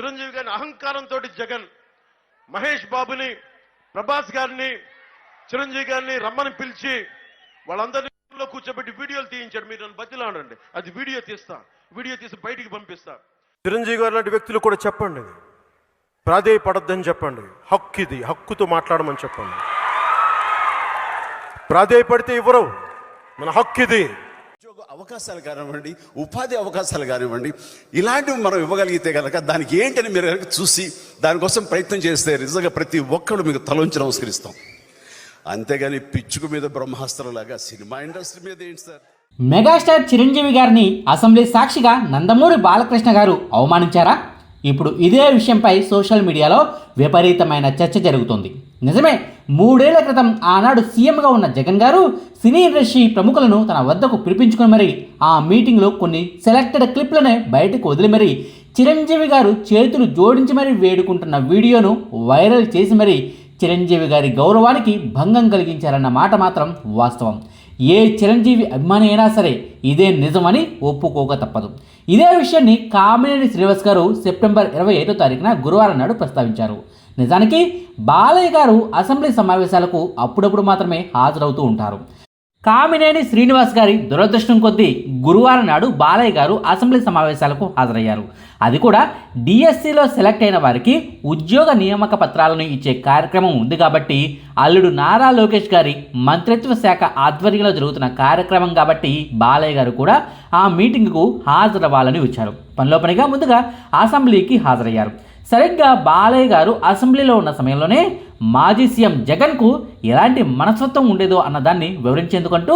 చిరంజీవి గారిని అహంకారంతో జగన్ మహేష్ బాబుని ప్రభాస్ గారిని చిరంజీవి గారిని రమ్మని పిలిచి వాళ్ళందరిలో కూర్చోబెట్టి వీడియోలు తీయించాడు. మీరు నన్ను బతిలాడండి అది వీడియో తీస్తా. వీడియో తీసి బయటికి పంపిస్తా. చిరంజీవి గారు లాంటి వ్యక్తులు కూడా చెప్పండి. ప్రాధేయపడద్దని చెప్పండి. హక్కు ఇది. హక్కుతో మాట్లాడమని చెప్పండి. ప్రాధేయపడితే ఇవ్వరు మన హక్కు ఇది. అవకాశాలు కానివ్వండి ఉపాధి అవకాశాలు కానివ్వండి ఇలాంటివి మనం ఇవ్వగలిగితే కనుక దానికి ఏంటని మీరు కనుక చూసి దానికోసం ప్రయత్నం చేస్తే నిజంగా ప్రతి ఒక్కరు మీకు తలంచి నమస్కరిస్తాం. అంతేగాని పిచ్చుకు మీద బ్రహ్మాస్త్రం లాగా సినిమా ఇండస్ట్రీ మీద ఏంటి సార్? మెగాస్టార్ చిరంజీవి గారిని అసెంబ్లీ సాక్షిగా నందమూరి బాలకృష్ణ గారు అవమానించారా? ఇప్పుడు ఇదే విషయంపై సోషల్ మీడియాలో విపరీతమైన చర్చ జరుగుతోంది. నిజమే మూడేళ్ళ క్రితం ఆనాడు సీఎంగా ఉన్న జగన్ గారు సినీ ఇండస్ట్రీ ప్రముఖులను తన వద్దకు పిలిపించుకుని మరి ఆ మీటింగ్లో కొన్ని సెలెక్టెడ్ క్లిప్లనే బయటకు వదిలి మరి చిరంజీవి గారు చేతులు జోడించి మరీ వేడుకుంటున్న వీడియోను వైరల్ చేసి మరి చిరంజీవి గారి గౌరవానికి భంగం కలిగించారన్న మాట మాత్రం వాస్తవం. ఏ చిరంజీవి అభిమాని అయినా సరే ఇదే నిజమని ఒప్పుకోక తప్పదు. ఇదే విషయాన్ని కామినేని శ్రీనివాస్ గారు సెప్టెంబర్ ఇరవై ఐదో తారీఖున గురువారం నాడు ప్రస్తావించారు. నిజానికి బాలయ్య గారు అసెంబ్లీ సమావేశాలకు అప్పుడప్పుడు మాత్రమే హాజరవుతూ ఉంటారు. కామినేని శ్రీనివాస్ గారి దురదృష్టం కొద్దీ గురువారం నాడు బాలయ్య గారు అసెంబ్లీ సమావేశాలకు హాజరయ్యారు. అది కూడా డిఎస్సిలో సెలెక్ట్ అయిన వారికి ఉద్యోగ నియామక పత్రాలను ఇచ్చే కార్యక్రమం ఉంది కాబట్టి అల్లుడు నారా లోకేష్ గారి మంత్రిత్వ శాఖ ఆధ్వర్యంలో జరుగుతున్న కార్యక్రమం కాబట్టి బాలయ్య గారు కూడా ఆ మీటింగ్కు హాజరవ్వాలని వచ్చారు. పనిలో పనిగా ముందుగా అసెంబ్లీకి హాజరయ్యారు. సరిగ్గా బాలయ్య గారు అసెంబ్లీలో ఉన్న సమయంలోనే మాజీ సీఎం జగన్కు ఎలాంటి మనస్తత్వం ఉండేదో అన్నదాన్ని వివరించేందుకంటూ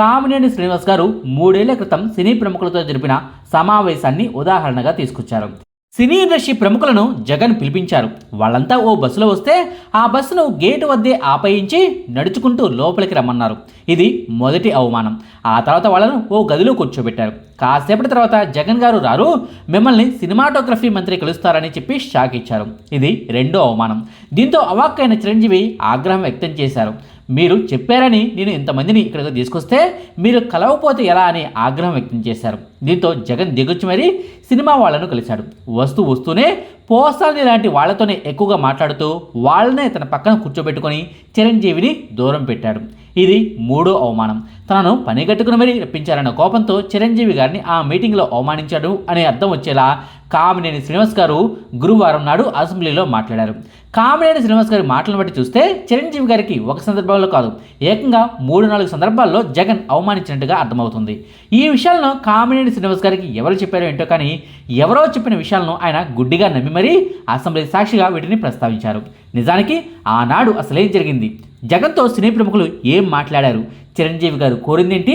కామినేని శ్రీనివాస్ గారు మూడేళ్ళ క్రితం సినీ ప్రముఖులతో జరిపిన సమావేశాన్ని ఉదాహరణగా తీసుకొచ్చారు. సినీ ఇండస్ట్రీ ప్రముఖులను జగన్ పిలిపించారు. వాళ్ళంతా ఓ బస్సులో వస్తే ఆ బస్సును గేటు వద్దే ఆపయించి నడుచుకుంటూ లోపలికి రమ్మన్నారు. ఇది మొదటి అవమానం. ఆ తర్వాత వాళ్ళను ఓ గదిలో కూర్చోబెట్టారు. కాసేపటి తర్వాత జగన్ గారు రారు. మిమ్మల్ని సినిమాటోగ్రఫీ మంత్రి కలుస్తారని చెప్పి షాక్ ఇచ్చారు. ఇది రెండో అవమానం. దీంతో అవాక్కైన చిరంజీవి ఆగ్రహం వ్యక్తం చేశారు. మీరు చెప్పారని నేను ఇంతమందిని ఇక్కడికి తీసుకొస్తే మీరు కలవకపోతే ఎలా అని ఆగ్రహం వ్యక్తం చేశారు. దీంతో జగన్ దిగొచ్చి మరీ సినిమా వాళ్ళను కలిశాడు. వస్తూ వస్తూనే పోసాని లాంటి వాళ్ళతోనే ఎక్కువగా మాట్లాడుతూ వాళ్ళనే తన పక్కన కూర్చోబెట్టుకొని చిరంజీవిని దూరం పెట్టాడు. ఇది మూడో అవమానం. తనను పనిగట్టుకుని మరీ రప్పించారన్న కోపంతో చిరంజీవి గారిని ఆ మీటింగ్లో అవమానించాడు అనే అర్థం వచ్చేలా కామినేని శ్రీనివాస్ గారు గురువారం నాడు అసెంబ్లీలో మాట్లాడారు. కామినేని శ్రీనివాస్ గారి మాటలను బట్టి చూస్తే చిరంజీవి గారికి ఒక సందర్భంలో కాదు ఏకంగా మూడు నాలుగు సందర్భాల్లో జగన్ అవమానించినట్టుగా అర్థమవుతుంది. ఈ విషయాలను కామినేని శ్రీనివాస్ గారికి ఎవరు చెప్పారో ఏంటో కానీ ఎవరో చెప్పిన విషయాలను ఆయన గుడ్డిగా నమ్మి మరీ అసెంబ్లీ సాక్షిగా వీటిని ప్రస్తావించారు. నిజానికి ఆనాడు అసలేం జరిగింది? జగన్తో సినీ ప్రముఖులు ఏం మాట్లాడారు? చిరంజీవి గారు కోరిందేంటి?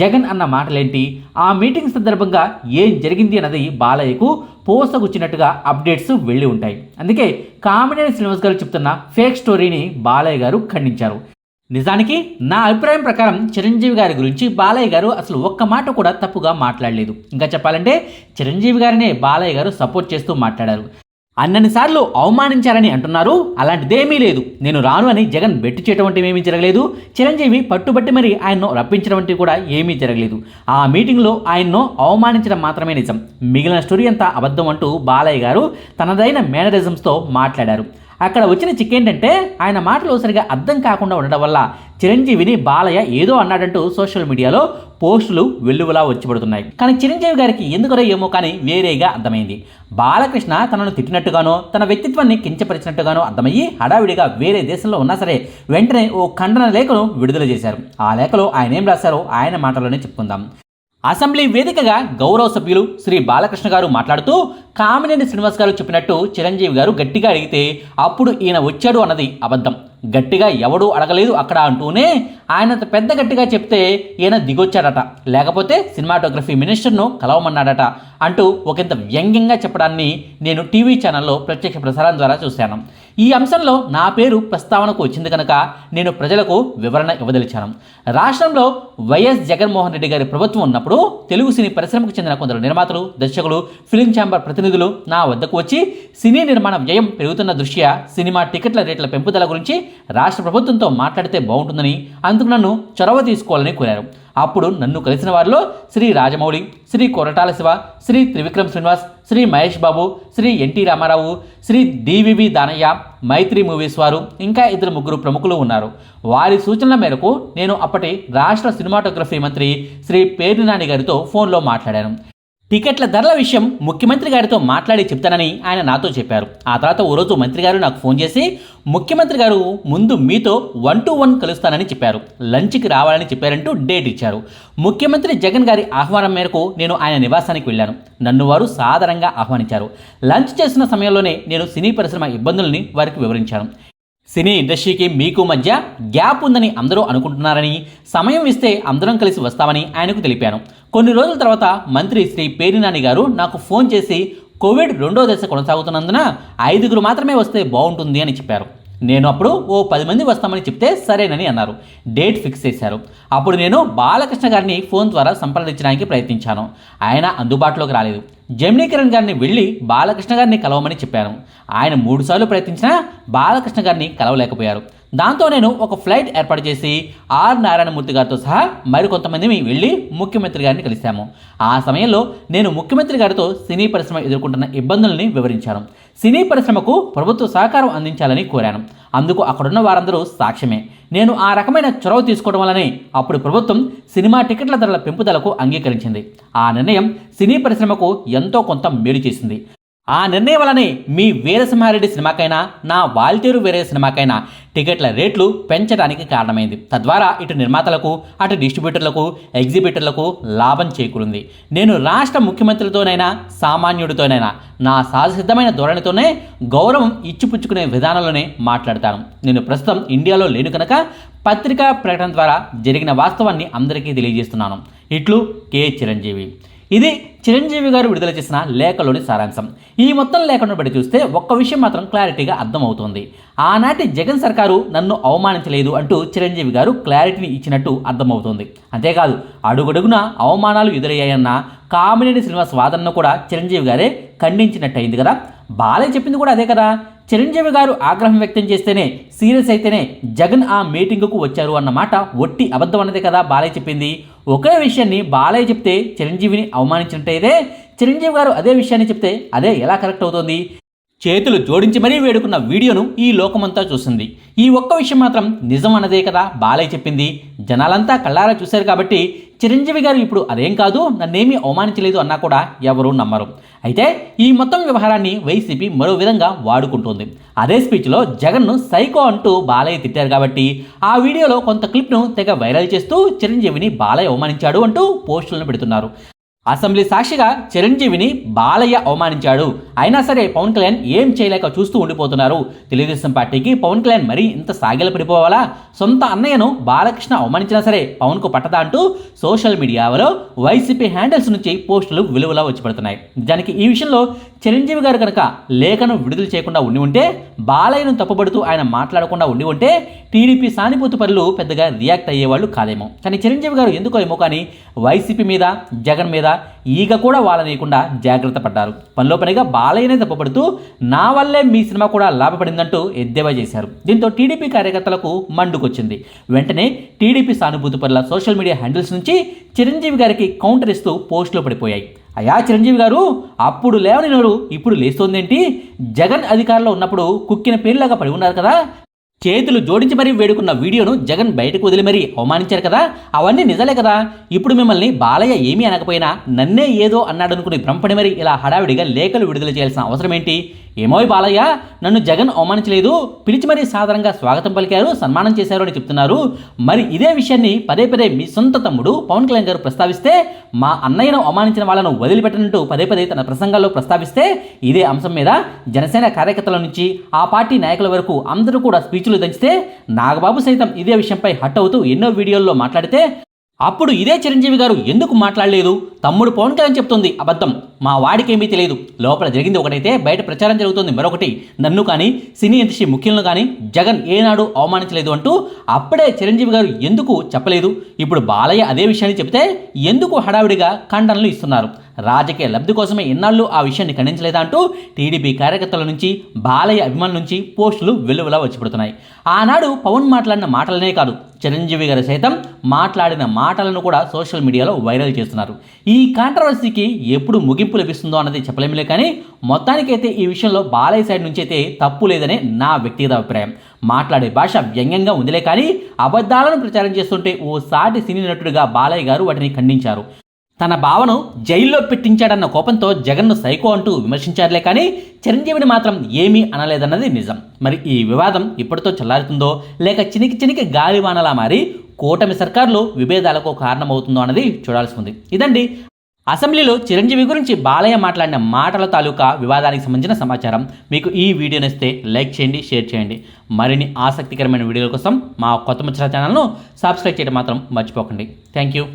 జగన్ అన్న మాటలేంటి? ఆ మీటింగ్ సందర్భంగా ఏం జరిగింది అన్నది బాలయ్యకు పోసగుచ్చినట్టుగా అప్డేట్స్ వెళ్ళి ఉంటాయి. అందుకే కామినేని శ్రీనివాస్ గారు చెప్తున్న ఫేక్ స్టోరీని బాలయ్య గారు ఖండించారు. నిజానికి నా అభిప్రాయం ప్రకారం చిరంజీవి గారి గురించి బాలయ్య గారు అసలు ఒక్క మాట కూడా తప్పుగా మాట్లాడలేదు. ఇంకా చెప్పాలంటే చిరంజీవి గారినే బాలయ్య గారు సపోర్ట్ చేస్తూ మాట్లాడారు. అన్నన్నిసార్లు అవమానించారని అంటున్నారు. అలాంటిదేమీ లేదు. నేను రాను అని జగన్ బెట్టు చేయటం వంటివి ఏమీ జరగలేదు. చిరంజీవి పట్టుబట్టి మరి ఆయన్ను రప్పించడం వంటివి కూడా ఏమీ జరగలేదు. ఆ మీటింగ్లో ఆయన్ను అవమానించడం మాత్రమే నిజం. మిగిలిన స్టోరీ అంతా అబద్ధం అంటూ బాలయ్య గారు తనదైన మేనరిజమ్స్తో మాట్లాడారు. అక్కడ వచ్చిన చిక్ ఏంటంటే ఆయన మాటలు సరిగా అర్థం కాకుండా ఉండడం వల్ల చిరంజీవిని బాలయ్య ఏదో అన్నాడంటూ సోషల్ మీడియాలో పోస్టులు వెల్లువలా వచ్చిపడుతున్నాయి. కానీ చిరంజీవి గారికి ఎందుకనో ఏమో కానీ వేరేగా అర్థమైంది. బాలకృష్ణ తనను తిట్టినట్టుగానో తన వ్యక్తిత్వాన్ని కించపరిచినట్టుగానో అర్థమయ్యి హడావిడిగా వేరే దేశంలో ఉన్నా సరే వెంటనే ఓ ఖండన లేఖను విడుదల చేశారు. ఆ లేఖలో ఆయన ఏం రాశారో ఆయన మాటలోనే చెప్పుకుందాం. అసెంబ్లీ వేదికగా గౌరవ సభ్యులు శ్రీ బాలకృష్ణ గారు మాట్లాడుతూ కామినేని శ్రీనివాస్ గారు చెప్పినట్టు చిరంజీవి గారు గట్టిగా అడిగితే అప్పుడు ఈయన వచ్చాడు అన్నది అబద్ధం. గట్టిగా ఎవడూ అడగలేదు అక్కడ అంటూనే ఆయన పెద్ద గట్టిగా చెప్తే ఈయన దిగొచ్చాడట లేకపోతే సినిమాటోగ్రఫీ మినిస్టర్ను కలవమన్నాడట అంటూ ఒకంత వ్యంగ్యంగా చెప్పడాన్ని నేను టీవీ ఛానల్లో ప్రత్యక్ష ప్రసారం ద్వారా చూశాను. ఈ అంశంలో నా పేరు ప్రస్తావనకు వచ్చింది కనుక నేను ప్రజలకు వివరణ ఇవ్వదలిచాను. రాష్ట్రంలో వైఎస్ జగన్మోహన్ రెడ్డి గారి ప్రభుత్వం ఉన్నప్పుడు తెలుగు సినీ పరిశ్రమకు చెందిన కొందరు నిర్మాతలు దర్శకులు ఫిలిం ఛాంబర్ ప్రతినిధులు నా వద్దకు వచ్చి సినీ నిర్మాణ వ్యయం పెరుగుతున్న దృష్ట్యా సినిమా టికెట్ల రేట్ల పెంపుదల గురించి రాష్ట్ర ప్రభుత్వంతో మాట్లాడితే బాగుంటుందని అందుకు నన్ను చొరవ తీసుకోవాలని కోరారు. అప్పుడు నన్ను కలిసిన వారిలో Shri Rajamouli Shri Koratala Siva Shri Trivikram Srinivas Shri Mahesh Babu Shri NT Rama Rao Shri DVV Danayya Mythri movies వారు ఇంకా ఇద్దరు ముగ్గురు ప్రముఖులు ఉన్నారు. వారి సూచనల మేరకు నేను అప్పటి రాష్ట్ర సినిమాటోగ్రఫీ మంత్రి శ్రీ పేర్ని నాని గారితో ఫోన్లో మాట్లాడాను. టికెట్ల ధరల విషయం ముఖ్యమంత్రి గారితో మాట్లాడి చెప్తానని ఆయన నాతో చెప్పారు. ఆ తర్వాత ఓ రోజు మంత్రి గారు నాకు ఫోన్ చేసి ముఖ్యమంత్రి గారు ముందు మీతో వన్ టు వన్ కలుస్తానని చెప్పారు. లంచ్కి రావాలని చెప్పారంటూ డేట్ ఇచ్చారు. ముఖ్యమంత్రి జగన్ గారి ఆహ్వానం మేరకు నేను ఆయన నివాసానికి వెళ్ళాను. నన్ను వారు సాధారణంగా ఆహ్వానించారు. లంచ్ చేసిన సమయంలోనే నేను సినీ పరిశ్రమ ఇబ్బందుల్ని వారికి వివరించాను. సినీ ఇండస్ట్రీకి మీకు మధ్య గ్యాప్ ఉందని అందరూ అనుకుంటున్నారని సమయం ఇస్తే అందరం కలిసి వస్తామని ఆయనకు తెలిపాను. కొన్ని రోజుల తర్వాత మంత్రి శ్రీ పేరినాని గారు నాకు ఫోన్ చేసి కోవిడ్ రెండో దశ కొనసాగుతున్నందున ఐదుగురు మాత్రమే వస్తే బాగుంటుంది అని చెప్పారు. నేను అప్పుడు ఓ పది మంది వస్తామని చెప్తే సరేనని అన్నారు. డేట్ ఫిక్స్ చేశారు. అప్పుడు నేను బాలకృష్ణ గారిని ఫోన్ ద్వారా సంప్రదించడానికి ప్రయత్నించాను. ఆయన అందుబాటులోకి రాలేదు. జమినీ కిరణ్ గారిని వెళ్ళి బాలకృష్ణ గారిని కలవమని చెప్పాను. ఆయన మూడుసార్లు ప్రయత్నించినా బాలకృష్ణ గారిని కలవలేకపోయారు. దాంతో నేను ఒక ఫ్లైట్ ఏర్పాటు చేసి ఆర్ నారాయణమూర్తి గారితో సహా మరికొంతమందిని వెళ్ళి ముఖ్యమంత్రి గారిని కలిశాము. ఆ సమయంలో నేను ముఖ్యమంత్రి గారితో సినీ పరిశ్రమ ఎదుర్కొంటున్న ఇబ్బందుల్ని వివరించాను. సినీ పరిశ్రమకు ప్రభుత్వ సహకారం అందించాలని కోరాను. అందుకు అక్కడున్న వారందరూ సాక్ష్యమే. నేను ఆ రకమైన చొరవ తీసుకోవడం వల్లనే అప్పుడు ప్రభుత్వం సినిమా టికెట్ల ధరల పెంపుదలకు అంగీకరించింది. ఆ నిర్ణయం సినీ పరిశ్రమకు ఎంతో కొంత మేలు చేసింది. ఆ నిర్ణయం వలనే మీ వీరసింహారెడ్డి సినిమాకైనా నా వాల్తేరు వేరే సినిమాకైనా టికెట్ల రేట్లు పెంచడానికి కారణమైంది. తద్వారా ఇటు నిర్మాతలకు అటు డిస్ట్రిబ్యూటర్లకు ఎగ్జిబిటర్లకు లాభం చేకూరింది. నేను రాష్ట్ర ముఖ్యమంత్రితోనైనా సామాన్యుడితోనైనా నా సహజసిద్ధమైన ధోరణితోనే గౌరవం ఇచ్చిపుచ్చుకునే విధానంలోనే మాట్లాడతాను. నేను ప్రస్తుతం ఇండియాలో లేను కనుక పత్రికా ప్రకటన ద్వారా జరిగిన వాస్తవాన్ని అందరికీ తెలియజేస్తున్నాను. ఇట్లు కె. చిరంజీవి. ఇది చిరంజీవి గారు విడుదల చేసిన లేఖలోని సారాంశం. ఈ మొత్తం లేఖను బట్టి చూస్తే ఒక్క విషయం మాత్రం క్లారిటీగా అర్థమవుతోంది. ఆనాటి జగన్ సర్కారు నన్ను అవమానించలేదు అంటూ చిరంజీవి గారు క్లారిటీని ఇచ్చినట్టు అర్థమవుతోంది. అంతేకాదు అడుగడుగున అవమానాలు ఎదురయ్యాయన్న కామినేని శ్రీనివాస్ వాదనను కూడా చిరంజీవి గారే ఖండించినట్టు అయింది కదా. బాలయ్య చెప్పింది కూడా అదే కదా. చిరంజీవి గారు ఆగ్రహం వ్యక్తం చేస్తేనే సీరియస్ అయితేనే జగన్ ఆ మీటింగుకు వచ్చారు అన్నమాట ఒట్టి అబద్ధం అన్నదే కదా బాలయ్య చెప్పింది. ఒకే విషయాన్ని బాలయ్య చెప్తే చిరంజీవిని అవమానించినట్టయితే చిరంజీవి గారు అదే విషయాన్ని చెప్తే అదే ఎలా కరెక్ట్ అవుతుంది? చేతులు జోడించి మరీ వేడుకున్న వీడియోను ఈ లోకమంతా చూసింది. ఈ ఒక్క విషయం మాత్రం నిజం అన్నదే కదా బాలయ్య చెప్పింది. జనాలంతా కళ్ళారా చూశారు కాబట్టి చిరంజీవి గారు ఇప్పుడు అదేం కాదు నన్నేమీ అవమానించలేదు అన్నా కూడా ఎవరూ నమ్మరు. అయితే ఈ మొత్తం వ్యవహారాన్ని వైసీపీ మరో విధంగా వాడుకుంటుంది. అదే స్పీచ్లో జగన్ను సైకో అంటూ బాలయ్య తిట్టారు కాబట్టి ఆ వీడియోలో కొంత క్లిప్ను తెగ వైరల్ చేస్తూ చిరంజీవిని బాలయ్య అవమానించాడు అంటూ పోస్టులను పెడుతున్నారు. అసెంబ్లీ సాక్షిగా చిరంజీవిని బాలయ్య అవమానించాడు. అయినా సరే పవన్ కళ్యాణ్ ఏం చేయలేక చూస్తూ ఉండిపోతున్నారు. తెలుగుదేశం పార్టీకి పవన్ కళ్యాణ్ మరీ ఇంత సాగిల పడిపోవాలా? సొంత అన్నయ్యను బాలకృష్ణ అవమానించినా సరే పవన్కు పట్టదా అంటూ సోషల్ మీడియాలో వైసీపీ హ్యాండిల్స్ నుంచి పోస్టులు విలువలా వచ్చి పడుతున్నాయి నిజానికి ఈ విషయంలో చిరంజీవి గారు కనుక లేఖను విడుదల చేయకుండా ఉండి ఉంటే బాలయ్యను తప్పుపడుతూ ఆయన మాట్లాడకుండా ఉండి ఉంటే టీడీపీ సానుభూతి పనులు పెద్దగా రియాక్ట్ అయ్యేవాళ్ళు కాదేమో. కానీ చిరంజీవి గారు ఎందుకో ఏమో కానీ వైసీపీ మీద జగన్ మీద ఈగ కూడా వాళ్ళనీయకుండా జాగ్రత్త పడ్డారు. పనిలో పనిగా బాలయ్యనే దెబ్బపడుతూ నా వల్లే మీ సినిమా కూడా లాభపడిందంటూ ఎద్దేవా చేశారు. దీంతో టీడీపీ కార్యకర్తలకు మండుకొచ్చింది. వెంటనే టీడీపీ సానుభూతి పనుల సోషల్ మీడియా హ్యాండిల్స్ నుంచి చిరంజీవి గారికి కౌంటర్ ఇస్తూ పోస్టులు పడిపోయాయి. అయా చిరంజీవి గారు అప్పుడు లేవని నోరు ఇప్పుడు లేస్తోందేంటి? జగన్ అధికారంలో ఉన్నప్పుడు కుక్కిన పేర్లాగా పడి ఉన్నారు కదా చేతులు జోడించి మరీ వేడుకున్న వీడియోను జగన్ బయటకు వదిలి మరీ అవమానించారు కదా? అవన్నీ నిజలే కదా? ఇప్పుడు మిమ్మల్ని బాలయ్య ఏమీ అనకపోయినా నన్నే ఏదో అన్నాడనుకుని భ్రమపడి మరీ ఇలా హడావిడిగా లేఖలు విడుదల చేయాల్సిన అవసరం ఏంటి ఏమోయ్ బాలయ్య నన్ను జగన్ అవమానించలేదు. పిలిచి మరీ సాధారణంగా స్వాగతం పలికారు సన్మానం చేశారు అని చెప్తున్నారు. మరి ఇదే విషయాన్ని పదే పదే మీ సొంత తమ్ముడు పవన్ కళ్యాణ్ గారు ప్రస్తావిస్తే మా అన్నయ్యను అవమానించిన వాళ్ళను వదిలిపెట్టనంటూ పదే పదే తన ప్రసంగాల్లో ప్రస్తావిస్తే ఇదే అంశం మీద జనసేన కార్యకర్తల నుంచి ఆ పార్టీ నాయకుల వరకు అందరూ కూడా స్పీచ్లు దంచితే నాగబాబు సైతం ఇదే విషయంపై హట్ అవుతూ ఎన్నో వీడియోల్లో మాట్లాడితే అప్పుడు ఇదే చిరంజీవి గారు ఎందుకు మాట్లాడలేదు? తమ్ముడు పవన్ కళ్యాణ్ చెప్తుంది అబద్ధం. మా వాడికేమీ తెలియదు. లోపల జరిగింది ఒకటైతే బయట ప్రచారం జరుగుతుంది మరొకటి. నన్ను కానీ సినీ ఇండస్ట్రీ ముఖ్యులను కానీ జగన్ ఏనాడు అవమానించలేదు అంటూ అప్పుడే చిరంజీవి గారు ఎందుకు చెప్పలేదు? ఇప్పుడు బాలయ్య అదే విషయాన్ని చెప్తే ఎందుకు హడావిడిగా ఖండనలు ఇస్తున్నారు? రాజకీయ లబ్ధి కోసమే ఇన్నాళ్ళు ఆ విషయాన్ని ఖండించలేదా అంటూ టీడీపీ కార్యకర్తల నుంచి బాలయ్య అభిమానుల నుంచి పోస్టులు వెలువలా వచ్చిపడుతున్నాయి. ఆనాడు పవన్ మాట్లాడిన మాటలనే కాదు చిరంజీవి గారు సైతం మాట్లాడిన మాటలను కూడా సోషల్ మీడియాలో వైరల్ చేస్తున్నారు. ఈ కాంట్రవర్సీకి ఎప్పుడు ముగింపు లభిస్తుందో అన్నది చెప్పలేములే కానీ మొత్తానికైతే ఈ విషయంలో బాలయ్య సైడ్ నుంచి అయితే తప్పు లేదనే నా వ్యక్తిగత అభిప్రాయం. మాట్లాడే భాష వ్యంగ్యంగా ఉందిలే కానీ అబద్ధాలను ప్రచారం చేస్తుంటే ఓ సాటి సినీ నటుడిగా బాలయ్య గారు వాటిని ఖండించారు. తన భావను జైల్లో పెట్టించాడన్న కోపంతో జగన్ను సైకో అంటూ విమర్శించారులే కానీ చిరంజీవిని మాత్రం ఏమీ అనలేదన్నది నిజం. మరి ఈ వివాదం ఇప్పటితో చల్లారుతుందో లేక చినికి చినికి గాలివానలా మారి కూటమి సర్కారులు విభేదాలకు కారణమవుతుందో అన్నది చూడాల్సి ఉంది. ఇదండి అసెంబ్లీలో చిరంజీవి గురించి బాలయ్య మాట్లాడిన మాటల తాలూకా వివాదానికి సంబంధించిన సమాచారం. మీకు ఈ వీడియో నచ్చితే లైక్ చేయండి షేర్ చేయండి. మరిన్ని ఆసక్తికరమైన వీడియోల కోసం మా కొత్త ముచ్చట ఛానల్ను సబ్స్క్రైబ్ చేయడం మాత్రం మర్చిపోకండి. Thank you.